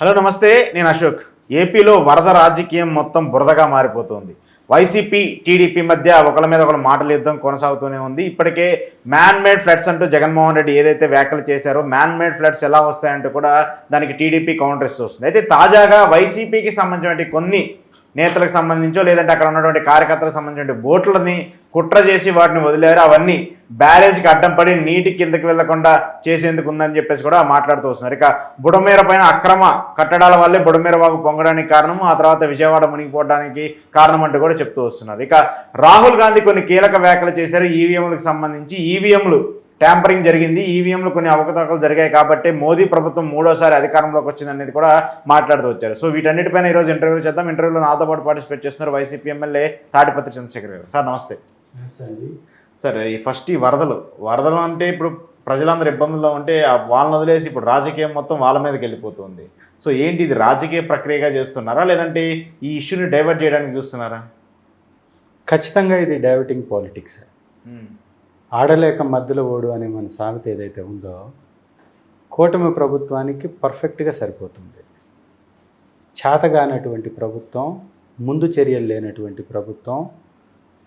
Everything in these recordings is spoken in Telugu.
హలో నమస్తే నేను అశోక్. ఏపీలో వరద రాజకీయం మొత్తం బురదగా మారిపోతుంది. వైసీపీ టీడీపీ మధ్య ఒకళ్ళ మీద ఒకళ్ళ మాటల యుద్ధం కొనసాగుతూనే ఉంది. ఇప్పటికే మ్యాన్ మేడ్ ఫ్లడ్స్ అంటూ జగన్మోహన్ రెడ్డి ఏదైతే వ్యాఖ్యలు చేశారో మ్యాన్ మేడ్ ఫ్లడ్స్ ఎలా వస్తాయంటూ కూడా దానికి టీడీపీ కౌంటర్ ఇస్తూ వస్తుంది అయితే తాజాగా వైసీపీకి సంబంధించినటువంటి కొన్ని నేతలకు సంబంధించో లేదంటే అక్కడ ఉన్నటువంటి కార్యకర్తలకు సంబంధించిన బోట్లని కుట్ర చేసి వాటిని వదిలేరు. అవన్నీ బ్యారేజ్కి అడ్డం పడి నీటి కిందకి వెళ్ళకుండా చేసేందుకు ఉందని చెప్పేసి కూడా మాట్లాడుతూ వస్తున్నారు. ఇక బుడమేర పైన అక్రమ కట్టడాల వల్లే బుడమేర వాగు పొంగడానికి కారణం ఆ తర్వాత విజయవాడ మునిగిపోవడానికి కారణం అంటూ కూడా చెప్తూ వస్తున్నారు. ఇక రాహుల్ గాంధీ కొన్ని కీలక వ్యాఖ్యలు చేశారు. ఈవీఎంలకు సంబంధించి ఈవీఎంలు ట్యాంపరింగ్ జరిగింది ఈవీఎంలు కొన్ని అవకతవకలు జరిగాయి కాబట్టి మోదీ ప్రభుత్వం మూడోసారి అధికారంలోకి వచ్చింది అనేది కూడా మాట్లాడుతూ వచ్చారు. సో వీటన్నిటిపైన ఈరోజు ఇంటర్వ్యూ చేద్దాం. ఇంటర్వ్యూలో నాతో పాటు పార్టిసిపేట్ చేస్తున్నారు వైసీపీ ఎమ్మెల్యే తాటిపత్రి చంద్రశేఖర్ గారు. సార్ నమస్తే. సార్ ఈ ఫస్ట్ ఈ వరదలు వరదలు అంటే ఇప్పుడు ప్రజలందరూ ఇబ్బందుల్లో ఉంటే ఆ వాళ్ళని వదిలేసి ఇప్పుడు రాజకీయం మొత్తం వాళ్ళ మీదకి వెళ్ళిపోతుంది. సో ఏంటి ఇది రాజకీయ ప్రక్రియగా చేస్తున్నారా? లేదంటే ఈ ఇష్యూని డైవర్ట్ చేయడానికి చూస్తున్నారా? ఖచ్చితంగా ఇది డైవర్టింగ్ పాలిటిక్స్. ఆడలేక మధ్యలో ఓడు అనే మన సామెత ఏదైతే ఉందో కూటమి ప్రభుత్వానికి పర్ఫెక్ట్గా సరిపోతుంది. చేతగానటువంటి ప్రభుత్వం ముందు చర్యలు లేనటువంటి ప్రభుత్వం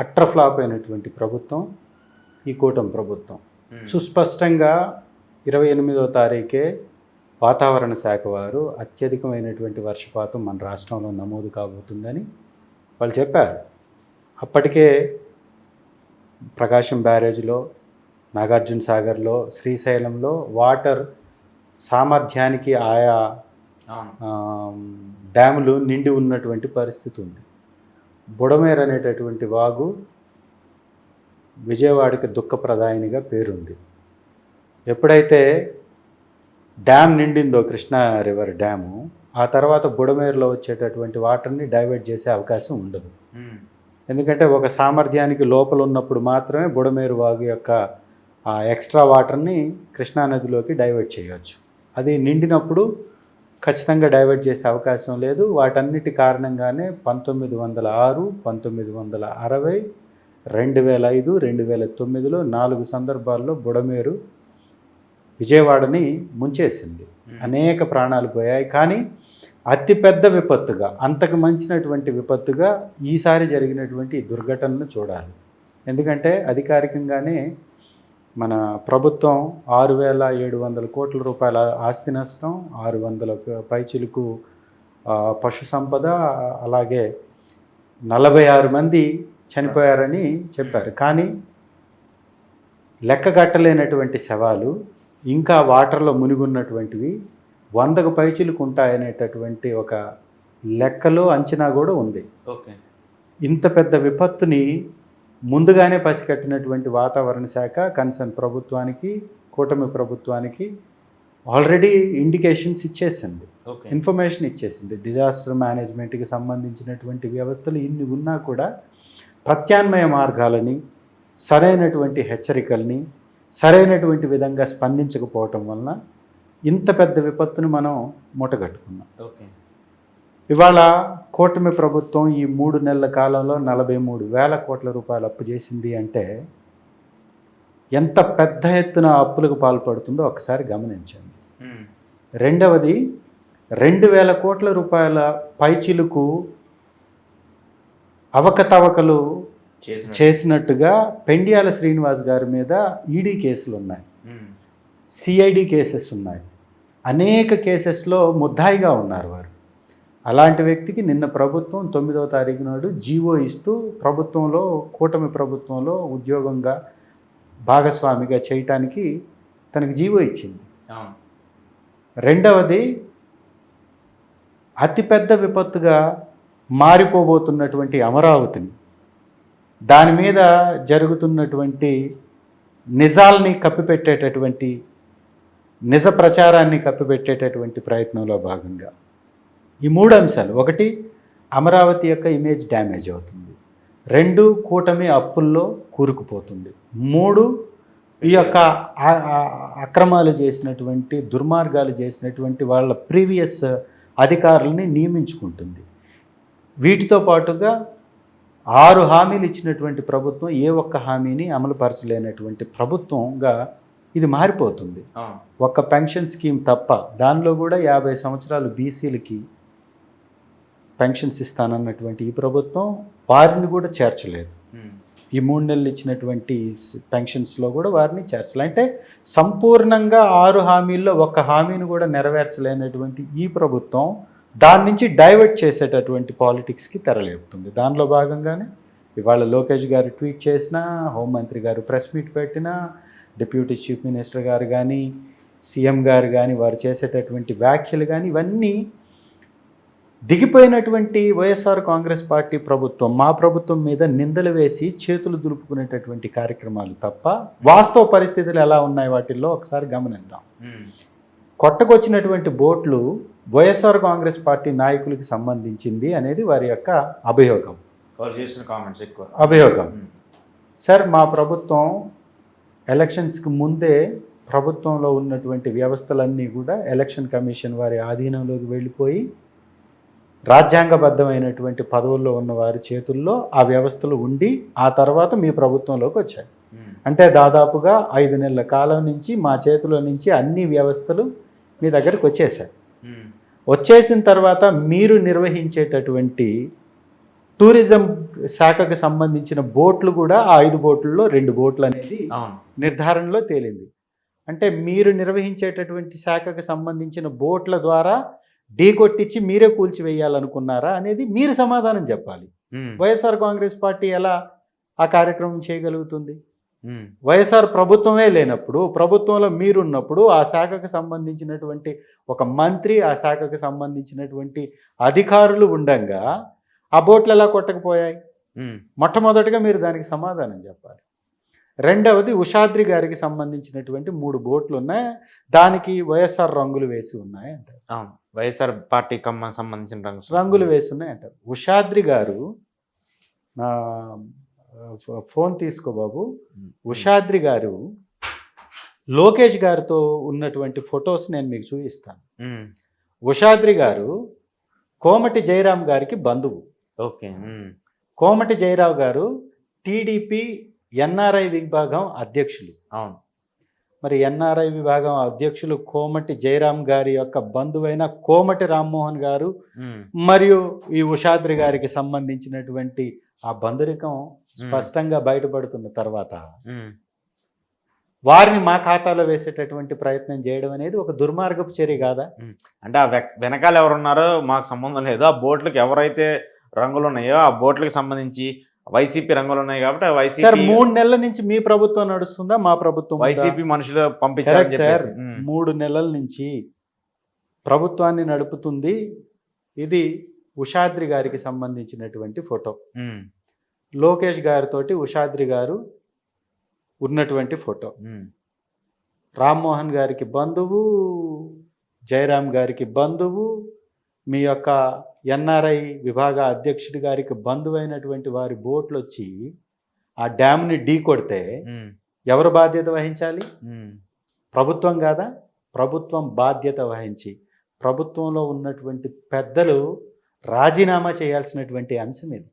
అట్రఫ్లాప్ అయినటువంటి ప్రభుత్వం ఈ కూటమి ప్రభుత్వం. సుస్పష్టంగా ఇరవై ఎనిమిదో తారీఖే వాతావరణ శాఖ వారు అత్యధికమైనటువంటి వర్షపాతం మన రాష్ట్రంలో నమోదు కాబోతుందని వాళ్ళు చెప్పారు. అప్పటికే ప్రకాశం బ్యారేజ్లో నాగార్జున సాగర్లో శ్రీశైలంలో వాటర్ సామర్థ్యానికి ఆయా డ్యాములు నిండి ఉన్నటువంటి పరిస్థితి ఉంది. బుడమేర్ అనేటటువంటి వాగు విజయవాడకి దుఃఖప్రదాయనిగా పేరుంది. ఎప్పుడైతే డ్యామ్ నిండిందో కృష్ణా రివర్ డ్యాము ఆ తర్వాత బుడమేరులో వచ్చేటటువంటి వాటర్ని డైవర్ట్ చేసే అవకాశం ఉండదు. ఎందుకంటే ఒక సామర్థ్యానికి లోపల ఉన్నప్పుడు మాత్రమే బుడమేరు వాగు యొక్క ఆ ఎక్స్ట్రా వాటర్ని కృష్ణానదిలోకి డైవర్ట్ చేయవచ్చు అది నిండినప్పుడు ఖచ్చితంగా డైవర్ట్ చేసే అవకాశం లేదు. వాటన్నిటి కారణంగానే పంతొమ్మిది వందల ఆరు పంతొమ్మిది వందల అరవై రెండు వేల ఐదు రెండు వేల తొమ్మిదిలో నాలుగు సందర్భాల్లో బుడమేరు విజయవాడని ముంచేసింది. అనేక ప్రాణాలు పోయాయి. కానీ అతిపెద్ద విపత్తుగా అంతకు మంచినటువంటి విపత్తుగా ఈసారి జరిగినటువంటి ఈ దుర్ఘటనను చూడాలి. ఎందుకంటే అధికారికంగానే మన ప్రభుత్వం ఆరు వేల ఏడు వందల కోట్ల రూపాయల ఆస్తి నష్టం ఆరు వందల పైచిలుకు పశు సంపద అలాగే నలభై ఆరు మంది చనిపోయారని చెప్పారు. కానీ లెక్క కట్టలేనటువంటి శవాలు ఇంకా వాటర్లో మునిగున్నటువంటివి వందకు పైచిలుకు ఉంటాయనేటటువంటి ఒక లెక్కలో అంచనా కూడా ఉంది. ఓకే. ఇంత పెద్ద విపత్తుని ముందుగానే పసిగట్టినటువంటి వాతావరణ శాఖ కన్సర్న్ ప్రభుత్వానికి కూటమి ప్రభుత్వానికి ఆల్రెడీ ఇండికేషన్స్ ఇచ్చేసింది. ఇన్ఫర్మేషన్ ఇచ్చేసింది. డిజాస్టర్ మేనేజ్మెంట్కి సంబంధించినటువంటి వ్యవస్థలు ఇన్ని ఉన్నా కూడా ప్రత్యామ్నాయ మార్గాలని సరైనటువంటి హెచ్చరికల్ని సరైనటువంటి విధంగా స్పందించకపోవటం వలన ఇంత పెద్ద విపత్తును మనం మూటగట్టుకున్నాం ఓకే. ఇవాళ కూటమి ప్రభుత్వం ఈ మూడు నెలల కాలంలో నలభై మూడు వేల కోట్ల రూపాయలు అప్పు చేసింది అంటే ఎంత పెద్ద ఎత్తున అప్పులకు పాల్పడుతుందో ఒకసారి గమనించండి. రెండవది రెండు వేల కోట్ల రూపాయల పైచిలుకు అవకతవకలు చేసిన చేసినట్టుగా పెండియాల శ్రీనివాస్ గారి మీద ఈడీ కేసులు ఉన్నాయి. సిఐడి కేసెస్ ఉన్నాయి. అనేక కేసెస్లో ముద్దాయిగా ఉన్నారు వారు. అలాంటి వ్యక్తికి నిన్న ప్రభుత్వం తొమ్మిదవ తారీఖు నాడు జీవో ఇస్తూ ప్రభుత్వంలో కూటమి ప్రభుత్వంలో ఉద్యోగంగా భాగస్వామిగా చేయటానికి తనకి జీవో ఇచ్చింది. రెండవది అతిపెద్ద విపత్తుగా మారిపోబోతున్నటువంటి అమరావతిని దాని మీద జరుగుతున్నటువంటి నిజాల్ని కప్పిపెట్టేటటువంటి నిజ ప్రచారాన్ని కప్పిపెట్టేటటువంటి ప్రయత్నంలో భాగంగా. ఈ మూడు అంశాలు ఒకటి అమరావతి యొక్క ఇమేజ్ డ్యామేజ్ అవుతుంది. రెండు కూటమి అప్పుల్లో కూరుకుపోతుంది. మూడు ఈ యొక్క అక్రమాలు చేసినటువంటి దుర్మార్గాలు చేసినటువంటి వాళ్ళ ప్రీవియస్ అధికారులని నియమించుకుంటుంది. వీటితో పాటుగా ఆరు హామీలు ఇచ్చినటువంటి ప్రభుత్వం ఏ ఒక్క హామీని అమలుపరచలేనటువంటి ప్రభుత్వంగా ఇది మారిపోతుంది. ఒక్క పెన్షన్ స్కీమ్ తప్ప దానిలో కూడా యాభై సంవత్సరాలు బీసీలకి పెన్షన్స్ ఇస్తానన్నటువంటి ఈ ప్రభుత్వం వారిని కూడా చేర్చలేదు. ఈ మూడు నెలలు ఇచ్చినటువంటి పెన్షన్స్లో కూడా వారిని చేర్చలేదు అంటే సంపూర్ణంగా ఆరు హామీల్లో ఒక్క హామీని కూడా నెరవేర్చలేనటువంటి ఈ ప్రభుత్వం దాని నుంచి డైవర్ట్ చేసేటటువంటి పాలిటిక్స్కి తెరలేపుతుంది దానిలో భాగంగానే ఇవాళ లోకేష్ గారు ట్వీట్ చేసినా హోంమంత్రి గారు ప్రెస్ మీట్ పెట్టినా డిప్యూటీ చీఫ్ మినిస్టర్ గారు కానీ సీఎం గారు కానీ వారు చేసేటటువంటి వ్యాఖ్యలు కానీ ఇవన్నీ దిగిపోయినటువంటి వైఎస్ఆర్ కాంగ్రెస్ పార్టీ ప్రభుత్వం మా ప్రభుత్వం మీద నిందలు వేసి చేతులు దులుపుకునేటటువంటి కార్యక్రమాలు తప్ప వాస్తవ పరిస్థితులు ఎలా ఉన్నాయి వాటిల్లో ఒకసారి గమనిద్దాం. కొట్టకొచ్చినటువంటి బోట్లు వైఎస్ఆర్ కాంగ్రెస్ పార్టీ నాయకులకి సంబంధించింది అనేది వారి యొక్క అభియోగం అభియోగం. సార్ మా ప్రభుత్వం ఎలక్షన్స్కి ముందే ప్రభుత్వంలో ఉన్నటువంటి వ్యవస్థలన్నీ కూడా ఎలక్షన్ కమిషన్ వారి ఆధీనంలోకి వెళ్ళిపోయి రాజ్యాంగబద్ధమైనటువంటి పదవుల్లో ఉన్న వారి చేతుల్లో ఆ వ్యవస్థలు ఉండి ఆ తర్వాత మీ ప్రభుత్వంలోకి వచ్చాయి ఉమ్. అంటే దాదాపుగా ఐదు నెలల కాలం నుంచి మా చేతిలో నుంచి అన్ని వ్యవస్థలు మీ దగ్గరికి వచ్చేసాయి ఉమ్. వచ్చేసిన తర్వాత మీరు నిర్వహించేటటువంటి టూరిజం శాఖకు సంబంధించిన బోట్లు కూడా ఆ ఐదు బోట్లలో రెండు బోట్లు అనేది నిర్ధారణలో తేలింది అంటే మీరు నిర్వహించేటటువంటి శాఖకు సంబంధించిన బోట్ల ద్వారా ఢీకొట్టించి మీరే కూల్చివేయాలనుకున్నారా అనేది మీరు సమాధానం చెప్పాలి. వైఎస్ఆర్ కాంగ్రెస్ పార్టీ ఎలా ఆ కార్యక్రమం చేయగలుగుతుంది. వైఎస్ఆర్ ప్రభుత్వమే లేనప్పుడు ప్రభుత్వంలో మీరున్నప్పుడు ఆ శాఖకు సంబంధించినటువంటి ఒక మంత్రి ఆ శాఖకు సంబంధించినటువంటి అధికారులు ఉండంగా ఆ బోట్లు ఎలా కొట్టకపోయాయి. మొట్టమొదటిగా మీరు దానికి సమాధానం చెప్పాలి. రెండవది ఉషాద్రి గారికి సంబంధించినటువంటి మూడు బోట్లు ఉన్నాయి. దానికి వైఎస్ఆర్ రంగులు వేసి ఉన్నాయి అంటారు. వైఎస్ఆర్ పార్టీ కమ్మ సంబంధించిన రంగు రంగులు వేసి ఉన్నాయి అంటారు. ఉషాద్రి గారు ఫోన్ తీసుకో బాబు. ఉషాద్రి గారు లోకేష్ గారితో ఉన్నటువంటి ఫొటోస్ నేను మీకు చూపిస్తాను. ఉషాద్రి గారు కోమటి జయరాం గారికి బంధువు. ఓకే. కోమటి జయరావు గారు టీడీపీ ఎన్ఆర్ఐ విభాగం అధ్యక్షులు. అవును. మరి ఎన్ఆర్ఐ విభాగం అధ్యక్షులు కోమటి జయరాం గారి యొక్క బంధువైన కోమటి రామ్మోహన్ గారు. మరియు ఈ ఉషాద్రి గారికి సంబంధించినటువంటి ఆ బంధురికం స్పష్టంగా బయటపడుతున్న తర్వాత. వారిని మా ఖాతాలో వేసేటటువంటి ప్రయత్నం చేయడం అనేది ఒక దుర్మార్గపు చర్య కాదా? అంటే ఆ వెనకాల ఎవరున్నారో మాకు సంబంధం లేదు. ఆ బోట్లకి ఎవరైతే రంగులు ఉన్నాయో ఆ బోట్లకి సంబంధించి వైసీపీ రంగులు ఉన్నాయి కాబట్టి వైసీపీ మూడు నెలల నుంచి మీ ప్రభుత్వం నడుస్తుందా మా ప్రభుత్వం? వైసీపీ మనుషులు కరెక్ట్ సార్. మూడు నెలల నుంచి ప్రభుత్వాన్ని నడుపుతుంది ఇది ఉషాద్రి గారికి సంబంధించినటువంటి ఫోటో. లోకేష్ గారితోటి ఉషాద్రి గారు ఉన్నటువంటి ఫోటో. రామ్మోహన్ గారికి బంధువు జయరాం గారికి బంధువు మీ యొక్క ఎన్ఆర్ఐ విభాగ అధ్యక్షుడి గారికి బంధువైనటువంటి వారి బోట్లు వచ్చి ఆ డ్యామ్ని ఢీ కొడితే. ఎవరు బాధ్యత వహించాలి. ప్రభుత్వం కాదా ప్రభుత్వం బాధ్యత వహించి ప్రభుత్వంలో ఉన్నటువంటి పెద్దలు రాజీనామా చేయాల్సినటువంటి అంశం ఇది.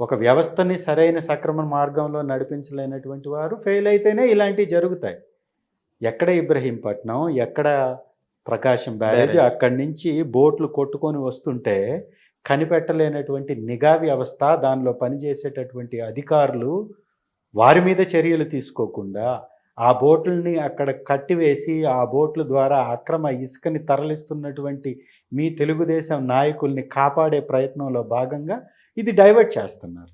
ఒక వ్యవస్థని సరైన సక్రమ మార్గంలో నడిపించలేనటువంటి వారు ఫెయిల్ అయితేనే ఇలాంటివి జరుగుతాయి ఎక్కడ ఇబ్రహీంపట్నం ఎక్కడ ప్రకాశం బ్యారేజ్. అక్కడి నుంచి బోట్లు కొట్టుకొని వస్తుంటే కనిపెట్టలేనటువంటి నిఘా వ్యవస్థ దానిలో పనిచేసేటటువంటి అధికారులు వారి మీద చర్యలు తీసుకోకుండా ఆ బోట్లని అక్కడ కట్టివేసి ఆ బోట్ల ద్వారా అక్రమ ఇసుకని తరలిస్తున్నటువంటి మీ తెలుగుదేశం నాయకుల్ని కాపాడే ప్రయత్నంలో భాగంగా ఇది డైవర్ట్ చేస్తున్నారు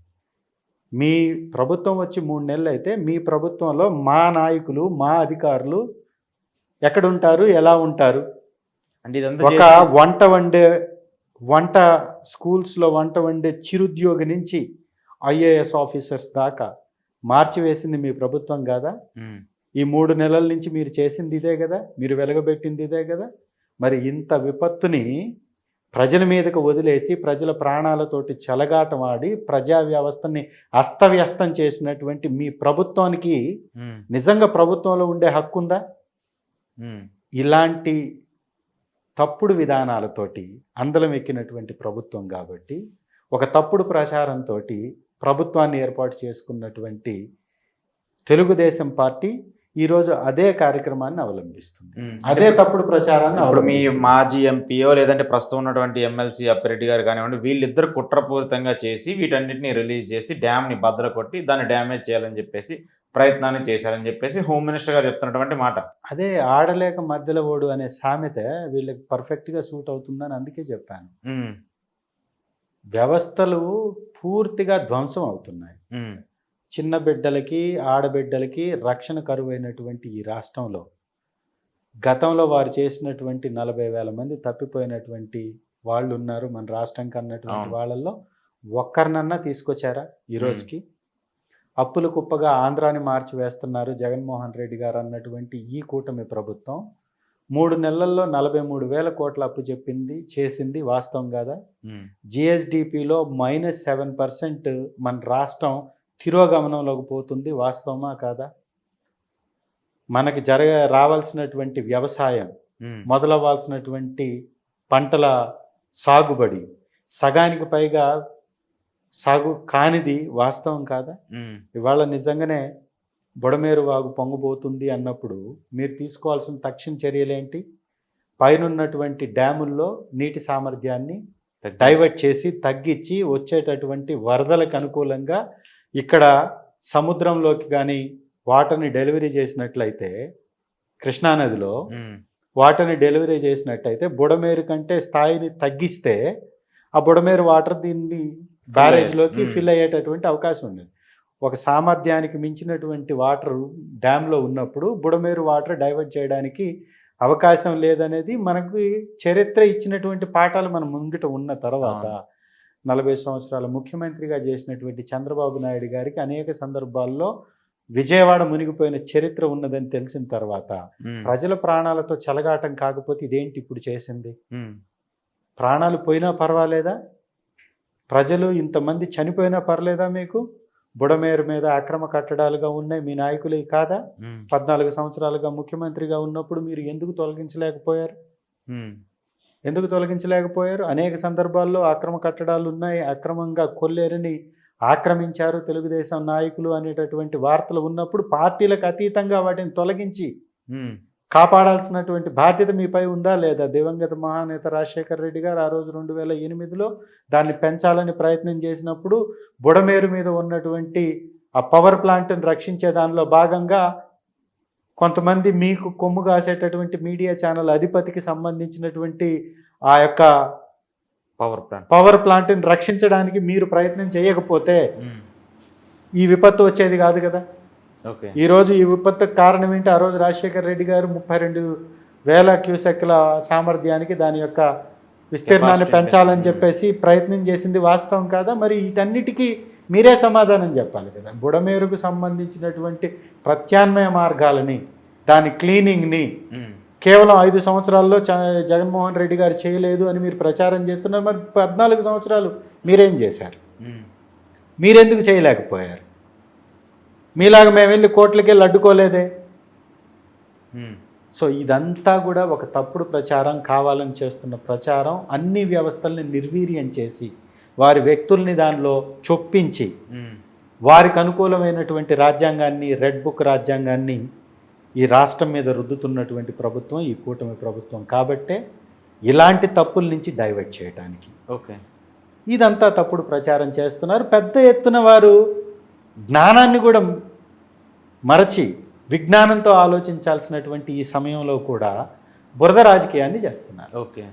మీ ప్రభుత్వం వచ్చి మూడు నెలలు అయితే మీ ప్రభుత్వంలో మా నాయకులు మా అధికారులు ఎక్కడ ఉంటారు ఎలా ఉంటారు అంటే ఇదంతా ఒక వంట వండే వంట స్కూల్స్లో వంట వండే చిరుద్యోగి నుంచి ఐఏఎస్ ఆఫీసర్స్ దాకా మార్చివేసింది మీ ప్రభుత్వం కాదా. ఈ మూడు నెలల నుంచి మీరు చేసింది ఇదే కదా మీరు వెలగబెట్టింది ఇదే కదా మరి ఇంత విపత్తుని ప్రజల మీదకు వదిలేసి ప్రజల ప్రాణాలతోటి చెలగాటం ఆడి ప్రజా వ్యవస్థని అస్తవ్యస్తం చేసినటువంటి మీ ప్రభుత్వానికి. నిజంగా ప్రభుత్వంలో ఉండే హక్కు ఉందా. ఇలాంటి తప్పుడు విధానాలతోటి అందలం ఎక్కినటువంటి ప్రభుత్వం కాబట్టి ఒక తప్పుడు ప్రచారంతో ప్రభుత్వాన్ని ఏర్పాటు చేసుకున్నటువంటి తెలుగుదేశం పార్టీ ఈరోజు అదే కార్యక్రమాన్ని అవలంబిస్తుంది. అదే తప్పుడు ప్రచారాన్ని ఇప్పుడు మీ. మాజీ ఎంపీఓ లేదంటే ప్రస్తుతం ఉన్నటువంటి ఎమ్మెల్సీ అప్పిరెడ్డి గారు కానివ్వండి వీళ్ళిద్దరు కుట్రపూరితంగా చేసి వీటన్నిటిని రిలీజ్ చేసి డ్యామ్ని భద్ర కొట్టి దాన్ని డ్యామేజ్ చేయాలని చెప్పేసి ప్రయత్నాన్ని చేశారని చెప్పేసి హోమ్ మినిస్టర్ గారు చెప్తున్నటువంటి మాట. అదే ఆడలేక మధ్యలో ఓడు అనే సామెత వీళ్ళకి పర్ఫెక్ట్గా సూట్ అవుతుందని అందుకే చెప్పాను. వ్యవస్థలు పూర్తిగా ధ్వంసం అవుతున్నాయి. చిన్న బిడ్డలకి ఆడబిడ్డలకి రక్షణ కరువైనటువంటి ఈ రాష్ట్రంలో గతంలో వారు చేసినటువంటి నలభై వేల మంది తప్పిపోయినటువంటి వాళ్ళు ఉన్నారు మన రాష్ట్రం కన్నటువంటి. వాళ్ళల్లో. ఒక్కరినన్నా తీసుకొచ్చారా ఈ రోజుకి? అప్పులు కుప్పగా ఆంధ్రాని మార్చి వేస్తున్నారు జగన్మోహన్ రెడ్డి గారు అన్నటువంటి ఈ కూటమి ప్రభుత్వం. మూడు నెలల్లో నలభై మూడు వేల కోట్ల అప్పు చెప్పింది చేసింది వాస్తవం కాదా? జిఎస్డిపిలో మైనస్ సెవెన్ పర్సెంట్ మన రాష్ట్రం తిరోగమనంలోకి పోతుంది వాస్తవమా కాదా? మనకి జరగ రావాల్సినటువంటి వ్యవసాయం మొదలవ్వాల్సినటువంటి పంటల సాగుబడి సగానికి పైగా సాగు కానిది వాస్తవం కాదా? ఇవాళ నిజంగానే బుడమేరు వాగు పొంగబోతుంది అన్నప్పుడు మీరు తీసుకోవాల్సిన తక్షణ చర్యలేంటి పైనున్నటువంటి డ్యాముల్లో నీటి సామర్థ్యాన్ని డైవర్ట్ చేసి తగ్గించి వచ్చేటటువంటి వరదలకు అనుకూలంగా ఇక్కడ సముద్రంలోకి కానీ వాటర్ని డెలివరీ చేసినట్లయితే కృష్ణానదిలో వాటర్ని డెలివరీ చేసినట్టయితే బుడమేరు కంటే స్థాయిని తగ్గిస్తే ఆ బుడమేరు వాటర్ దీన్ని బ్యారేజ్లోకి. ఫిల్ అయ్యేటటువంటి అవకాశం ఉండేది ఒక సామర్థ్యానికి మించినటువంటి వాటర్ డ్యామ్లో ఉన్నప్పుడు బుడమేరు వాటర్ డైవర్ట్ చేయడానికి అవకాశం లేదనేది మనకు చరిత్ర ఇచ్చినటువంటి పాఠాలు మన ముంగిట ఉన్న తర్వాత నలభై సంవత్సరాల ముఖ్యమంత్రిగా చేసినటువంటి చంద్రబాబు నాయుడు గారికి అనేక సందర్భాల్లో విజయవాడ మునిగిపోయిన చరిత్ర ఉన్నదని తెలిసిన తర్వాత ప్రజల ప్రాణాలతో చెలగాటం కాకపోతే ఇదేంటి ఇప్పుడు చేసింది? ప్రాణాలు పోయినా పర్వాలేదా? ప్రజలు ఇంతమంది చనిపోయినా పర్లేదా మీకు? బుడమేరు మీద అక్రమ కట్టడాలుగా ఉన్నాయి మీ నాయకులే కాదా? పద్నాలుగు సంవత్సరాలుగా ముఖ్యమంత్రిగా ఉన్నప్పుడు మీరు ఎందుకు తొలగించలేకపోయారు? ఎందుకు తొలగించలేకపోయారు? అనేక సందర్భాల్లో అక్రమ కట్టడాలు ఉన్నాయి అక్రమంగా కొల్లేరని ఆక్రమించారు తెలుగుదేశం నాయకులు అనేటటువంటి వార్తలు ఉన్నప్పుడు పార్టీలకు అతీతంగా వాటిని తొలగించి కాపాడాల్సినటువంటి బాధ్యత మీపై ఉందా లేదా? దివంగత మహానేత రాజశేఖర రెడ్డి గారు ఆ రోజు రెండు వేల ఎనిమిదిలో దాన్ని పెంచాలని ప్రయత్నం చేసినప్పుడు బుడమేరు మీద ఉన్నటువంటి ఆ పవర్ ప్లాంట్ని రక్షించే దానిలో భాగంగా కొంతమంది మీకు కొమ్ము కాసేటటువంటి మీడియా ఛానల్ అధిపతికి సంబంధించినటువంటి ఆ యొక్క పవర్ ప్లాంట్. పవర్ ప్లాంట్ని రక్షించడానికి మీరు ప్రయత్నం చేయకపోతే ఈ విపత్తు వచ్చేది కాదు కదా? ఈ రోజు ఈ విపత్తుకు కారణం ఏంటి? ఆ రోజు రాజశేఖర రెడ్డి గారు ముప్పై రెండు వేల క్యూసెక్ల సామర్థ్యానికి దాని యొక్క విస్తీర్ణాన్ని పెంచాలని పెంచాలి. చెప్పేసి ప్రయత్నం చేసింది వాస్తవం కాదా? మరి వీటన్నిటికీ మీరే సమాధానం చెప్పాలి కదా. బుడమేరుకు సంబంధించినటువంటి ప్రత్యామ్నాయ మార్గాలని దాని క్లీనింగ్ని కేవలం ఐదు సంవత్సరాల్లో చ- జగన్మోహన్ రెడ్డి గారు చేయలేదు అని మీరు ప్రచారం చేస్తున్నారు. మరి పద్నాలుగు సంవత్సరాలు మీరేం చేశారు? మీరెందుకు చేయలేకపోయారు? మీలాగా మేము వెళ్ళి కోట్లకి వెళ్ళి అడ్డుకోలేదే? సో ఇదంతా కూడా ఒక తప్పుడు ప్రచారం కావాలని చేస్తున్న ప్రచారం అన్ని వ్యవస్థల్ని నిర్వీర్యం చేసి వారి వ్యక్తుల్ని దానిలో చొప్పించి వారికి అనుకూలమైనటువంటి రాజ్యాంగాన్ని రెడ్ బుక్ రాజ్యాంగాన్ని ఈ రాష్ట్రం మీద రుద్దుతున్నటువంటి ప్రభుత్వం ఈ కూటమి ప్రభుత్వం. కాబట్టే ఇలాంటి తప్పుల నుంచి డైవర్ట్ చేయడానికి ఓకే. ఇదంతా తప్పుడు ప్రచారం చేస్తున్నారు. పెద్ద ఎత్తున వారు జ్ఞానాన్ని కూడా మరచి విజ్ఞానంతో ఆలోచించాల్సినటువంటి ఈ సమయంలో కూడా బురద రాజకీయాన్ని చేస్తున్నారు. ఓకే.